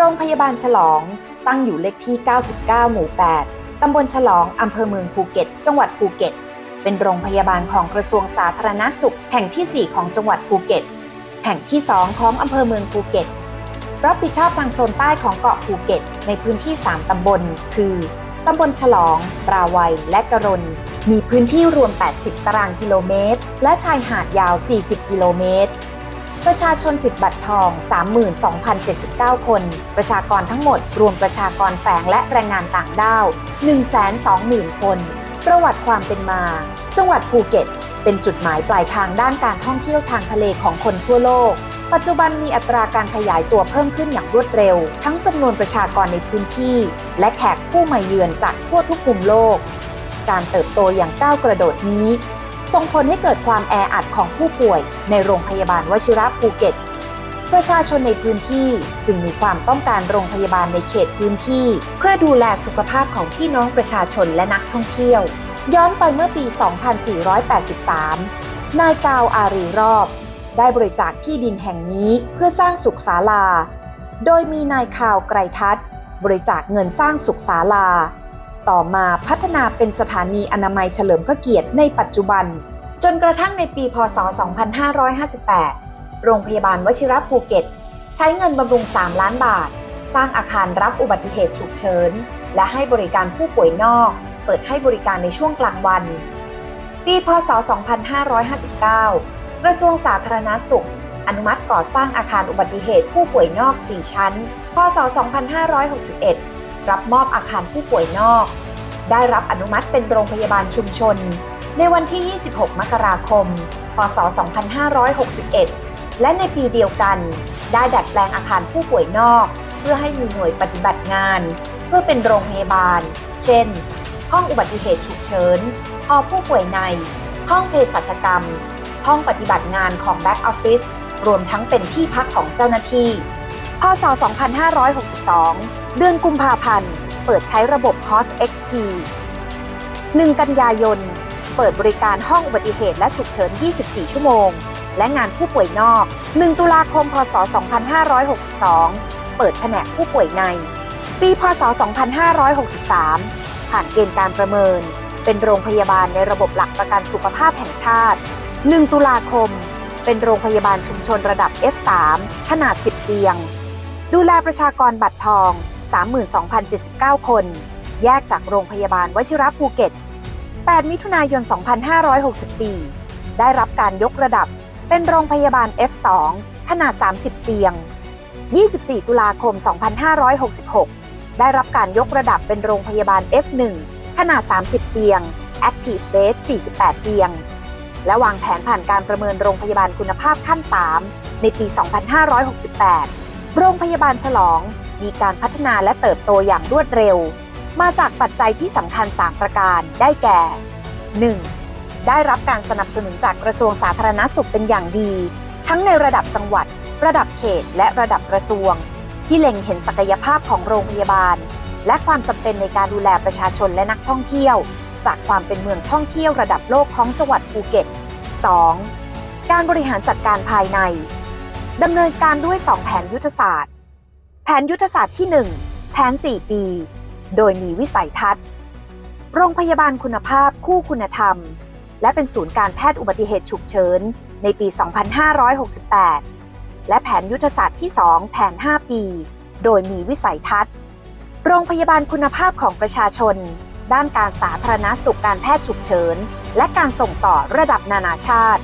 โรงพยาบาลฉลองตั้งอยู่เลขที่ 99 หมู่ 8 ตำบลฉลอง อำเภอเมืองภูเก็ต จังหวัดภูเก็ต เป็นโรงพยาบาลของกระทรวงสาธารณสุข แห่งที่ 4 ของจังหวัดภูเก็ต แห่งที่ 2 ของอำเภอเมืองภูเก็ต รับผิดชอบทางโซนใต้ของเกาะภูเก็ต ในพื้นที่ 3 ตำบล คือ ตำบลฉลอง ปราวัย และกระรนมีพื้นที่รวม 80 ตารางกิโลเมตร และชายหาดยาว 40 กิโลเมตร ประชาชนสิทธิบัตรทอง 32,079 คน ประชากรทั้งหมด รวมประชากรแฝงและแรงงานต่างด้าว 120,000 คน ประวัติความเป็นมา จังหวัดภูเก็ต เป็นจุดหมายปลายทางด้านการท่องเที่ยวทางทะเลของคนทั่วโลก ปัจจุบันมีอัตราการขยายตัวเพิ่มขึ้นอย่างรวดเร็ว ทั้งจำนวนประชากรในพื้นที่ และแขกผู้มาเยือนจากทั่วทุกมุมโลก การเติบโตอย่างก้าวกระโดดนี้ ส่งผลให้เกิดความแออัดของผู้ป่วยในโรงพยาบาลวชิระภูเก็ต ประชาชนในพื้นที่จึงมีความต้องการโรงพยาบาลในเขตพื้นที่ เพื่อดูแลสุขภาพของพี่น้องประชาชนและนักท่องเที่ยว ย้อนไปเมื่อปี 2483 นายกาวอารีรอบ ได้บริจาคที่ดินแห่งนี้เพื่อสร้างสุขศาลา โดยมีนายข่าวไกรทัศน์บริจาคเงินสร้างสุขศาลา ต่อมาพัฒนาเป็นสถานีอนามัยเฉลิมพระเกียรติในปัจจุบัน จนกระทั่งในปี พศ 2558 โรงพยาบาลวชิระภูเก็ต ใช้เงินบำรุง 3 ล้านบาท สร้างอาคารรับอุบัติเหตุฉุกเฉิน และให้บริการผู้ป่วยนอก เปิดให้บริการในช่วงกลางวัน ปี พศ 2559 กระทรวงสาธารณาสุขอนุมัติก่อสร้างอาคารอุบัติเหตุผู้ป่วยนอก 4 ชั้น พศ 2561 รับมอบอาคารผู้ป่วยนอก ได้รับอนุมัติเป็นโรงพยาบาลชุมชน ในวันที่ 26 มกราคม พศ 2561 และในปีเดียวกัน ได้ดัดแปลงอาคารผู้ป่วยนอก เพื่อให้มีหน่วยปฏิบัติงาน เพื่อเป็นโรงพยาบาล เช่น ห้องอุบัติเหตุฉุกเฉินหอผู้ป่วยใน ห้องเภสัชกรรม ห้องปฏิบัติงานของแบ็กออฟฟิศรวมทั้งเป็นที่พักของเจ้าหน้าที่ พศ 2562 เดือนกุมภาพันธ์ เปิดใช้ระบบ HOS XP 1 กันยายน เปิดบริการห้องอุบัติเหตุและฉุกเฉิน 24 ชั่วโมง และงานผู้ป่วยนอก 1 ตุลาคม พศ 2562 เปิดแผนกผู้ป่วยใน ปี พศ 2563 ผ่านเกณฑ์การประเมิน เป็นโรงพยาบาลในระบบหลักประกันสุขภาพแห่งชาติ 1 ตุลาคม เป็นโรงพยาบาลชุมชนระดับ F3 ขนาด 10 เตียง ดูแลประชากรบัตรทอง 32,079 คน แยกจากโรงพยาบาลวชิระภูเก็ต 8 มิถุนายน 2564 ได้รับการยกระดับเป็นโรงพยาบาล F2 ขนาด 30 เตียง 24 ตุลาคม 2566 ได้รับการยกระดับเป็นโรงพยาบาล F1 ขนาด 30 เตียง Active Bed 48 เตียง และวางแผนผ่านการประเมินโรงพยาบาลคุณภาพขั้น 3 ในปี 2568 โรงพยาบาลฉลองมีการพัฒนาและเติบโตอย่างรวดเร็ว มาจากปัจจัยที่สำคัญ 3 ประการได้แก่ 1. ได้รับการสนับสนุนจากกระทรวงสาธารณสุขเป็นอย่างดี ทั้งในระดับจังหวัด ระดับเขต และระดับกระทรวง ที่เล็งเห็นศักยภาพของโรงพยาบาล และความจำเป็นในการดูแลประชาชนและนักท่องเที่ยว จากความเป็นเมืองท่องเที่ยวระดับโลกของจังหวัดภูเก็ต 2. การบริหารจัดการภายใน ดำเนินการด้วย 2 แผนยุทธศาสตร์ แผนยุทธศาสตร์ที่ 1 แผน 4 ปี โดยมีวิสัยทัศน์ โรงพยาบาลคุณภาพคู่คุณธรรม และเป็นศูนย์การแพทย์อุบัติเหตุฉุกเฉินในปี 2568 และแผนยุทธศาสตร์ที่ 2 แผน 5 ปี โดยมีวิสัยทัศน์ โรงพยาบาลคุณภาพของประชาชน ด้านการสาธารณสุขการแพทย์ฉุกเฉิน และการส่งต่อระดับนานาชาติ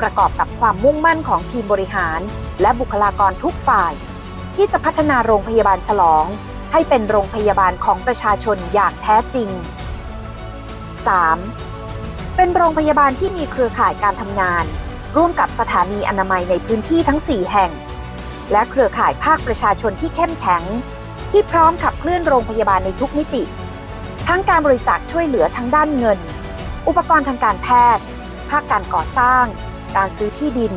ประกอบกับความมุ่งมั่นของทีมบริหาร และบุคลากรทุกฝ่าย ที่จะพัฒนาโรงพยาบาลฉลอง ให้เป็นโรงพยาบาลของประชาชนอย่างแท้จริง 3. เป็นโรงพยาบาลที่มีเครือข่ายการทำงาน ร่วมกับสถานีอนามัยในพื้นที่ทั้ง 4 แห่ง และเครือข่ายภาคประชาชนที่เข้มแข็ง ที่พร้อมขับเคลื่อนโรงพยาบาลในทุกมิติ ทั้งการบริจาคช่วยเหลือทั้งด้านเงิน อุปกรณ์ทางการแพทย์ ภาคการก่อสร้าง การซื้อที่ดิน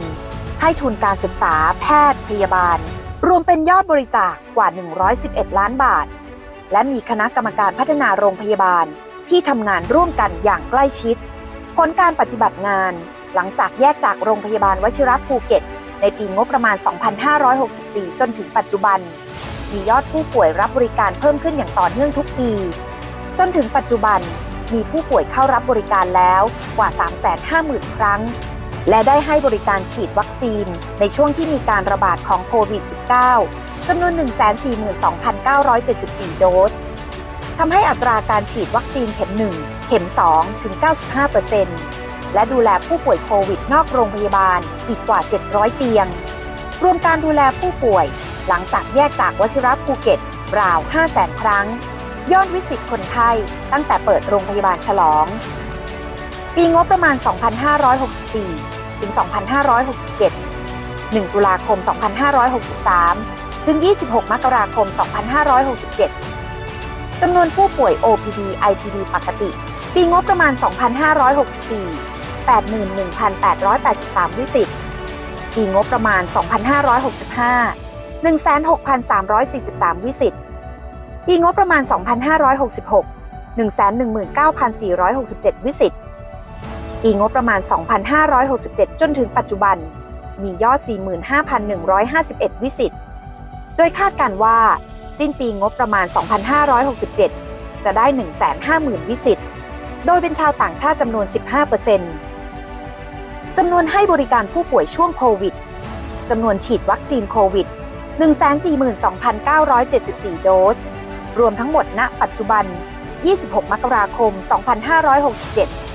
ให้ทุนการศึกษาแพทย์พยาบาล รวมเป็นยอดบริจาคกว่า 111 ล้านบาท และมีคณะกรรมการพัฒนาโรงพยาบาลที่ทำงานร่วมกันอย่างใกล้ชิด ผลการปฏิบัติงานหลังจากแยกจากโรงพยาบาลวชิรภูเก็ต ในปีงบประมาณ 2564 จนถึงปัจจุบันมมียอดผู้ป่วยรับบริการเพิ่มขึ้นอย่างต่อเนื่องทุกปี จนถึงปัจจุบันมีผู้ป่วยเข้ารับบริการแล้วกว่า 350,000 ครั้ง และได้ให้บริการฉีดวัคซีน ในช่วงที่มีการระบาดของโควิด -19 จำนวน 142,974 โดสทำให้อัตราการฉีดวัคซีนเข็ม 1 เข็ม 2 ถึง 95%และดูแลผู้ป่วยโควิดนอกโรงพยาบาลอีกกว่า 700 เตียง รวมการดูแลผู้ป่วย หลังจากแยกจากวชิระภูเก็ตราว 500,000 ครั้ง ยอดวิสิตคนไข้ตั้งแต่เปิดโรงพยาบาลฉลอง ปีงบประมาณ 2564 ถึง 2567 1 ตุลาคม 2563 ถึง 26 มกราคม 2567 จำนวนผู้ป่วย OPD IPD ปกติ ปีงบประมาณ 2564 81,883 วิสิตปีงบประมาณ 2565 16,343 วิสิตปีงบประมาณ 2566 119,467 วิสิต ปีงบประมาณ 2567 จนถึงปัจจุบัน มียอด 45,151 วิสิตโดยคาดการว่า สิ้นปีงบประมาณ 2567 จะได้ 150,000 วิสิตโดยเป็นชาวต่างชาติจำนวน 15%จำนวนให้บริการผู้ป่วยช่วงโควิดจำนวนฉีดวัคซีนโควิด 142,974 โดส รวมทั้งหมดณ ปัจจุบัน 26 มกราคม 2567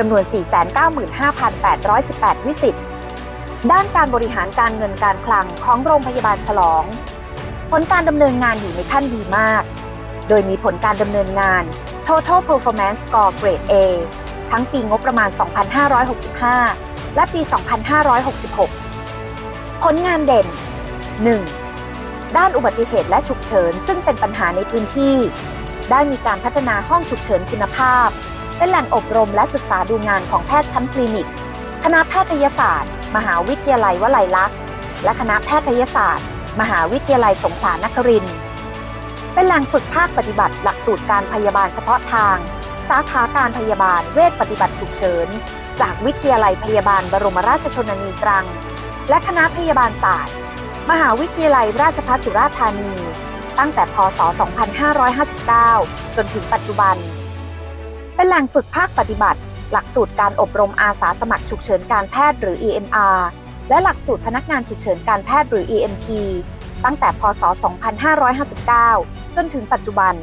จำนวน 495,818 วิสิตด้านการบริหารการเงินการคลังของโรงพยาบาลฉลอง ผลการดำเนินงานอยู่ในขั้นดีมาก โดยมีผลการดำเนินงาน Total Performance Score Grade A ทั้งปีงบประมาณ 2565 และปี 2566 ผลงานเด่น 1. ด้านอุบัติเหตุและฉุกเฉิน ซึ่งเป็นปัญหาในพื้นที่ ได้มีการพัฒนาห้องฉุกเฉินคุณภาพ เป็นแหล่งอบรมและศึกษาดูงานของแพทย์ชั้นคลินิก คณะแพทยศาสตร์ มหาวิทยาลัยวลัยลักษณ์ และคณะแพทยศาสตร์ มหาวิทยาลัยสงขลานครินทร์เป็นแหล่งฝึกภาคปฏิบัติหลักสูตรการพยาบาลเฉพาะทาง สาขาการพยาบาลเวชปฏิบัติฉุกเฉิน จากวิทยาลัยพยาบาลบรมราชชนนีตรัง และคณะพยาบาลศาสตร์ มหาวิทยาลัยราชภัฏสุราษฎร์ธานี ตั้งแต่พศ 2559 จนถึงปัจจุบัน เป็นแหล่งฝึกภาคปฏิบัติ หลักสูตรการอบรมอาสาสมัครฉุกเฉินการแพทย์หรือ EMR และหลักสูตรพนักงานฉุกเฉินการแพทย์หรือ EMT ตั้งแต่พศ 2559 จนถึงปัจจุบัน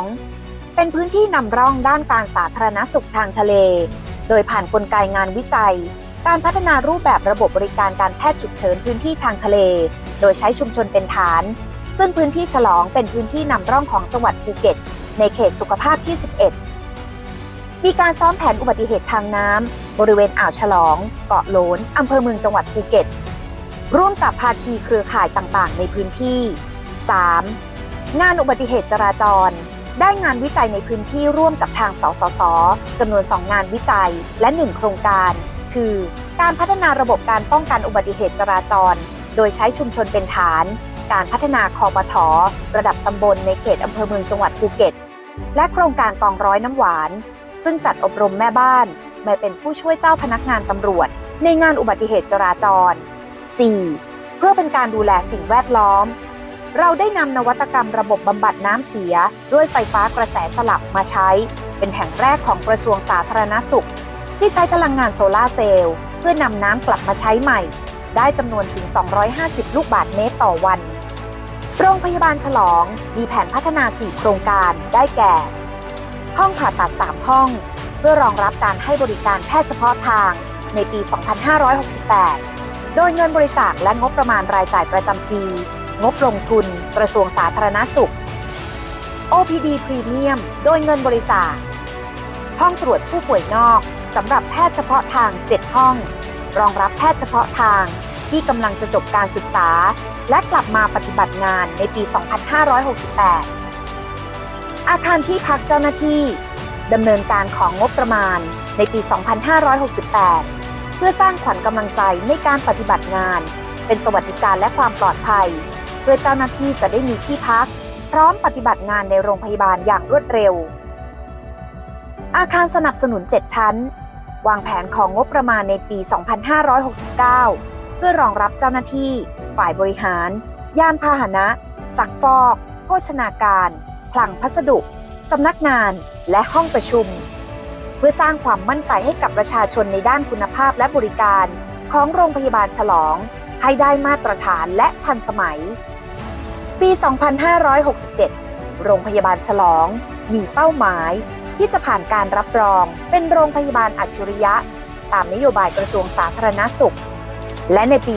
2. เป็นพื้นที่นำร่องด้านการสาธารณสุขทางทะเล โดยผ่านกลไกงานวิจัย การพัฒนารูปแบบระบบบริการการแพทย์ฉุกเฉินพื้นที่ทางทะเล โดยใช้ชุมชนเป็นฐาน ซึ่งพื้นที่ฉลองเป็นพื้นที่นำร่องของจังหวัดภูเก็ต ในเขตสุขภาพที่ 11 มีการซ้อมแผนอุบัติเหตุทางน้ำบริเวณอ่าวฉลอง เกาะโลนอำเภอเมืองจังหวัดภูเก็ต ร่วมกับภาคีเครือข่ายต่างๆ ในพื้นที่ 3. งานอุบัติเหตุจราจร ได้งานวิจัยในพื้นที่ร่วมกับทางสสสจำนวน 2 งานวิจัยและ 1 โครงการ คือ การพัฒนาระบบการป้องกันอุบัติเหตุจราจร โดยใช้ชุมชนเป็นฐาน การพัฒนาคอปทอระดับตำบลในเขตอำเภอเมืองจังหวัดภูเก็ต และโครงการกองร้อยน้ำหวาน ซึ่งจัดอบรมแม่บ้านมาเป็นผู้ช่วยเจ้าพนักงานตำรวจ ในงานอุบัติเหตุจราจร 4. เพื่อเป็นการดูแลสิ่งแวดล้อม เราได้นำนวัตกรรมระบบบำบัดน้ำเสีย ด้วยไฟฟ้ากระแสสลับมาใช้ เป็นแห่งแรกของกระทรวงสาธารณสุข ที่ใช้พลังงานโซลาร์เซลล์เพื่อนำน้ำกลับมาใช้ใหม่ได้จำนวนถึง 250 ลูกบาทเมตรต่อวัน โรงพยาบาลฉลองมีแผนพัฒนา 4 โครงการได้แก่ ห้องผ่าตัด 3 ห้อง เพื่อรองรับการให้บริการแพทย์เฉพาะทางในปี 2568 โดยเงินบริจาคและงบประมาณรายจ่ายประจำปี งบลงทุน กระทรวงสาธารณสุข OPD Premium โดยเงินบริจาค ห้องตรวจผู้ป่วยนอกสำหรับแพทย์เฉพาะทาง 7 ห้อง รองรับแพทย์เฉพาะทาง ที่กำลังจะจบการศึกษา และกลับมาปฏิบัติงานในปี 2568 อาคารที่พักเจ้าหน้าที่ดำเนินการของงบประมาณในปี 2568 เพื่อสร้างขวัญกำลังใจในการปฏิบัติงาน เป็นสวัสดิการและความปลอดภัย เพื่อเจ้าหน้าที่จะได้มีที่พัก พร้อมปฏิบัติงานในโรงพยาบาลอย่างรวดเร็ว อาคารสนับสนุน 7 ชั้น วางแผนของงบประมาณในปี 2569เพื่อรองรับเจ้าหน้าที่ ฝ่ายบริหาร ยานพาหนะ สักฟอก โภชนาการคลังพัสดุ สำนักงาน และห้องประชุม เพื่อสร้างความมั่นใจให้กับประชาชนในด้านคุณภาพและบริการ ของโรงพยาบาลฉลอง ให้ได้มาตรฐานและทันสมัย ปี 2567 โรงพยาบาลฉลอง มีเป้าหมายที่จะผ่านการรับรองเป็นโรงพยาบาลอัจฉริยะ ตามนโยบายกระทรวงสาธารณสุข และในปี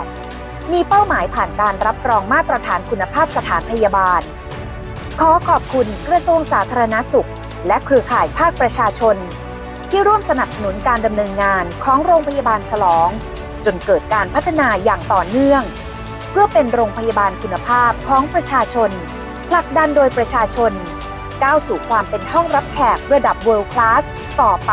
2568 มีเป้าหมายผ่านการรับรองมาตรฐานคุณภาพสถานพยาบาล ขอขอบคุณกระทรวงสาธารณสุข และเครือข่ายภาคประชาชน ที่ร่วมสนับสนุนการดำเนินงานของโรงพยาบาลฉลอง จนเกิดการพัฒนาอย่างต่อเนื่อง เพื่อเป็นโรงพยาบาลคุณภาพของประชาชนผลักดันโดยประชาชนก้าวสู่ความเป็นห้องรับแขกระดับ World Class ต่อไป